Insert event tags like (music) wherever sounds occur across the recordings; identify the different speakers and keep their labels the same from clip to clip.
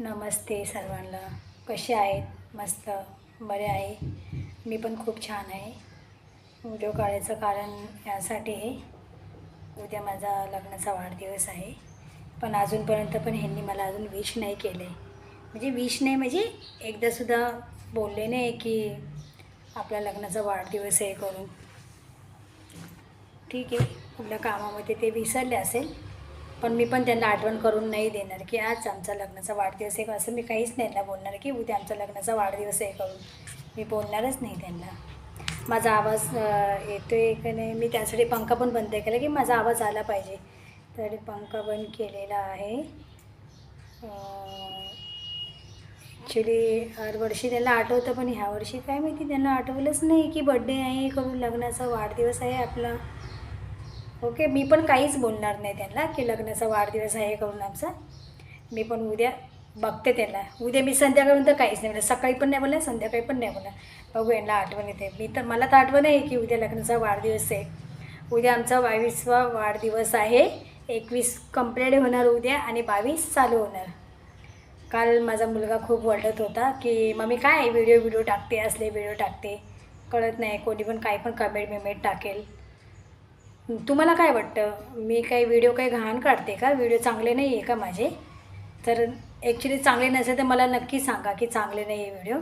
Speaker 1: नमस्ते सर्वांना. कसे आहेत? मस्त. बरे आहे. मी पण खूप छान आहे. व्हिडिओ काढायचं कारण यासाठी आहे उद्या माझा लग्नाचा वाढदिवस आहे. पण अजूनपर्यंत पण ह्यांनी मला अजून विश नाही केलं. आहे म्हणजे विश नाही म्हणजे एकदासुद्धा बोलले नाही की आपल्या लग्नाचा वाढदिवस आहे करून. ठीक आहे. कुठल्या कामामध्ये ते विसरले असेल. पण मी पण त्यांना आठवण करून नाही देणार की आज आमचा लग्नाचा वाढदिवस आहे. असं मी काहीच नाही त्यांना बोलणार की उद्या आमचा लग्नाचा वाढदिवस आहे करून. मी बोलणारच नाही त्यांना. माझा आवाज येतो आहे का नाही? मी त्यासाठी पंखा पण बंद केला की माझा आवाज आला पाहिजे. तर पंखा बंद केलेला आहे. ॲक्च्युली हर वर्षी त्यांना आठवतं पण ह्या वर्षी काय माहिती? त्यांना आठवलंच नाही की बड्डे आहे करून लग्नाचा वाढदिवस आहे आपला. ओके मी पण काहीच बोलणार नाही त्यांना की लग्नाचा वाढदिवस आहे करून आमचा. मी पण उद्या बघते त्यांना. उद्या मी संध्याकाळून तर काहीच नाही बोलणार. सकाळी पण नाही बोलणार संध्याकाळी पण नाही बोलणार. बघू यांना आठवण येते. मी तर मला तर आठवण आहे की उद्या लग्नाचा वाढदिवस आहे. उद्या आमचा बावीसवा वाढदिवस आहे. एकवीस कंप्लीट होणार उद्या आणि बावीस चालू होणार. काल माझा मुलगा खूप वरडत होता की मम्मी काय व्हिडिओ व्हिडिओ टाकते असले व्हिडिओ टाकते. कळत नाही कोणी पण काही पण कमेंट बिमेंट टाकेल. तुम्हाला काय वाटतं? मी काही व्हिडिओ काही घाण काढते का? व्हिडिओ चांगले नाही आहे का माझे? तर ॲक्च्युली चांगले नसेल तर मला नक्की सांगा की चांगले नाही आहे व्हिडिओ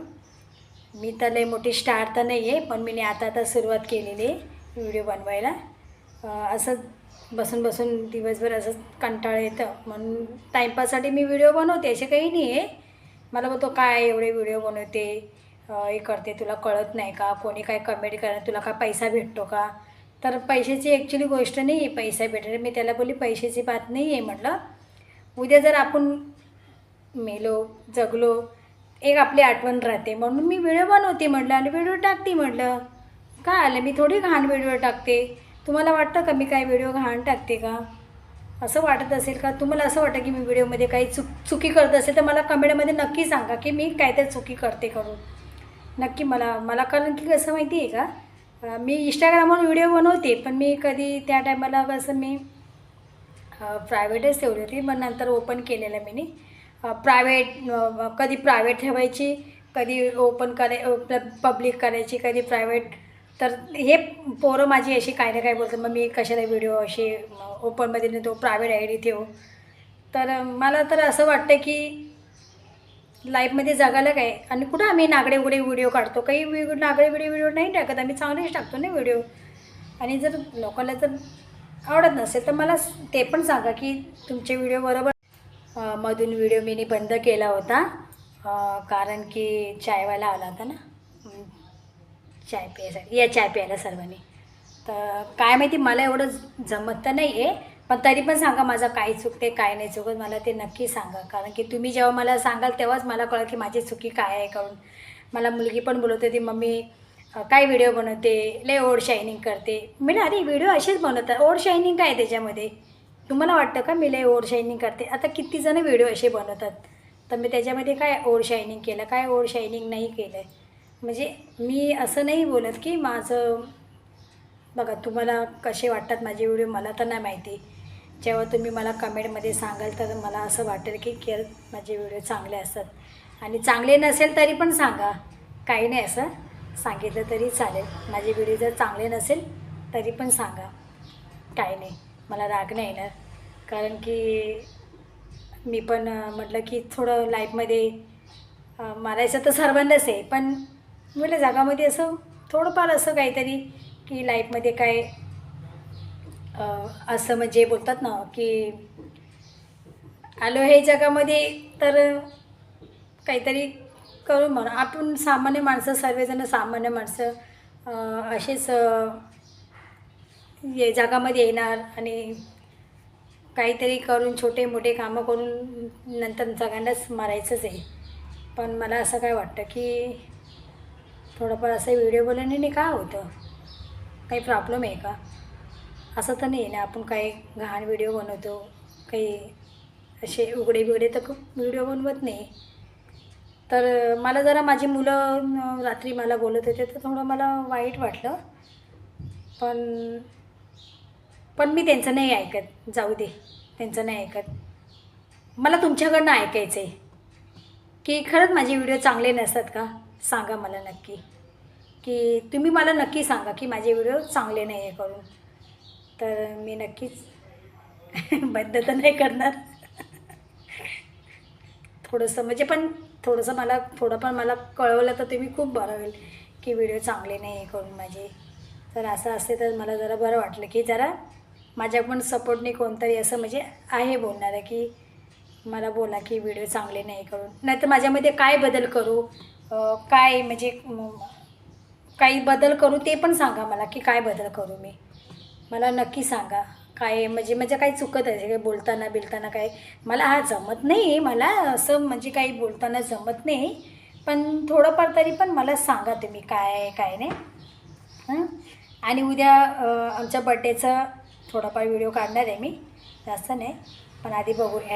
Speaker 1: मी तर लई मोठी स्टार तर नाही आहे पण मी आता आता सुरुवात केलेली आहे व्हिडिओ बनवायला. असंच असं बसून बसून दिवसभर असं कंटाळ येतं. म्हणून टाईमपाससाठी मी व्हिडिओ बनवते असे काही नाही आहे. मला बोलतो काय एवढे व्हिडिओ बनवते? हे करते तुला कळत नाही का? कोणी काय कमेंट करणार? तुला काय पैसा भेटतो का? तर पैशाची ॲक्च्युली गोष्ट नाही आहे पैसा भेटणार मी त्याला बोलली पैशाची बात नाही आहे म्हटलं. उद्या जर आपण मेलो जगलो एक आपली आठवण राहते. म्हणून मी व्हिडिओ बनवते म्हटलं आणि व्हिडिओ टाकते म्हटलं. काय आलं? मी थोडी घाण व्हिडिओ टाकते. तुम्हाला वाटतं का मी काय व्हिडिओ घाण टाकते का? असं वाटत असेल का? तुम्हाला असं वाटतं की मी व्हिडिओमध्ये काही चुक चुकी करत असेल तर मला कमेंटमध्ये नक्की सांगा की मी काहीतरी चुकी करते करून. नक्की मला मला कारण की कसं माहिती आहे का? मी इंस्टाग्रामवर व्हिडिओ बनवते पण मी कधी त्या टायमाला कसं मी प्रायव्हेटच ठेवली होती मग नंतर ओपन केलेलं मी प्रायव्हेट कधी प्रायव्हेट ठेवायची कधी ओपन कराय पब्लिक करायची कधी प्रायव्हेट तर हे पोरं माझी अशी काय ना काय बोलतात मग मी कशाला व्हिडिओ असे ओपनमध्ये नेतो प्रायव्हेट आय डी ठेवू. तर मला तर असं वाटतं की लाईफमध्ये जगायला काय? आणि कुठं आम्ही नागडे उघडे व्हिडिओ काढतो? काही नागडे व्हिडिओ व्हिडिओ नाही टाकत. आम्ही चांगलेच टाकतो ना व्हिडिओ. आणि जर लोकांना जर आवडत नसेल तर मला ते पण सांगा की तुमचे व्हिडिओ बरोबर मधून व्हिडिओ मी बंद केला होता. कारण की चायवाला आला होता ना? चाय प्यायसाठी. या चाय प्यायला सर्वांनी. तर काय माहिती मला एवढं जमत तर नाही आहे पण तरी पण सांगा माझं काय चुकते काय नाही चुकत मला ते नक्की सांगा. कारण की तुम्ही जेव्हा मला सांगाल तेव्हाच मला कळलं की माझी चुकी काय आहे. करून मला मुलगी पण बोलत होती मम्मी काय व्हिडिओ बनवते लय ओढ शायनिंग करते. मी ना अरे व्हिडिओ असेच बनवतात. ओढ शायनिंग काय त्याच्यामध्ये? तुम्हाला वाटतं का मी लय ओढ शायनिंग करते? आता किती जण व्हिडिओ असे बनवतात. तर मी त्याच्यामध्ये काय ओढ शायनिंग केलं काय ओढ शायनिंग नाही केलं? म्हणजे मी असं नाही बोलत की माझं बघा तुम्हाला कसे वाटतात माझे व्हिडिओ मला तर नाही माहिती. जेव्हा तुम्ही मला कमेंटमध्ये सांगाल तर मला असं वाटेल की केअर माझे व्हिडिओ चांगले असतात. आणि चांगले नसेल तरी पण सांगा. काही नाही असं. सांगितलं तरी चालेल. माझे व्हिडिओ जर चांगले नसेल तरी पण सांगा. काही नाही. मला राग नाही येणार. कारण की मी पण म्हटलं की थोडं लाईफमध्ये मारायचं तर सर्वांनाच आहे. पण म्हटलं जगामध्ये असं थोडंफार असं काहीतरी की लाईफमध्ये काय असं म्हणजे बोलतात ना की आलो हे जगामध्ये तर काहीतरी करू म्हणून आपण सामान्य माणसं सर्वजण सामान्य माणसं असेच ये जगामध्ये येणार आणि काहीतरी करून छोटे मोठे कामं करून नंतर जगांनाच मारायचंच आहे. पण मला असं काय वाटतं की थोडंफार असं व्हिडिओ बनवण्याने काय होतं? काही प्रॉब्लेम आहे का? असं तर नाही आहे ना आपण काही घाण व्हिडिओ बनवतो काही असे उघडे बिघडे तर खूप व्हिडिओ बनवत नाही. तर मला जरा माझी मुलं रात्री मला बोलत होते तर थोडं मला वाईट वाटलं. पण पण मी त्यांचं नाही ऐकत. जाऊ दे त्यांचं नाही ऐकत. मला तुमच्याकडनं ऐकायचं आहे की खरंच माझे व्हिडिओ चांगले नसतात का? सांगा मला नक्की. की तुम्ही मला नक्की सांगा की माझे व्हिडिओ चांगले नाही आहे करून. तर मी नक्कीच (laughs) बंद तर नाही करणार. थोडंसं म्हणजे पण थोडंसं मला थोडं पण मला कळवलं तर तुम्ही खूप बरं होईल की व्हिडिओ चांगले नाही आहे करून माझे. तर असं असते तर मला जरा बरं वाटलं की जरा माझ्या पण सपोर्टने कोणतरी असं म्हणजे आहे बोलणारं की मला बोला की व्हिडिओ चांगले नाही करून. नाहीतर माझ्यामध्ये काय बदल करू? काय म्हणजे काही बदल करू ते पण सांगा मला की काय बदल करू मी. मला नक्की सांगा. काय म्हणजे म्हणजे काही चुकत आहे काही बोलताना बिलताना काय. मला हा जमत नाही मला असं म्हणजे काही बोलताना जमत नाही. पण थोडंफार तरी पण मला सांगा तुम्ही काय काय नाही. आणि उद्या आमच्या बड्डेचा थोडाफार व्हिडिओ काढणार आहे मी. जास्त नाही पण आधी बघूया.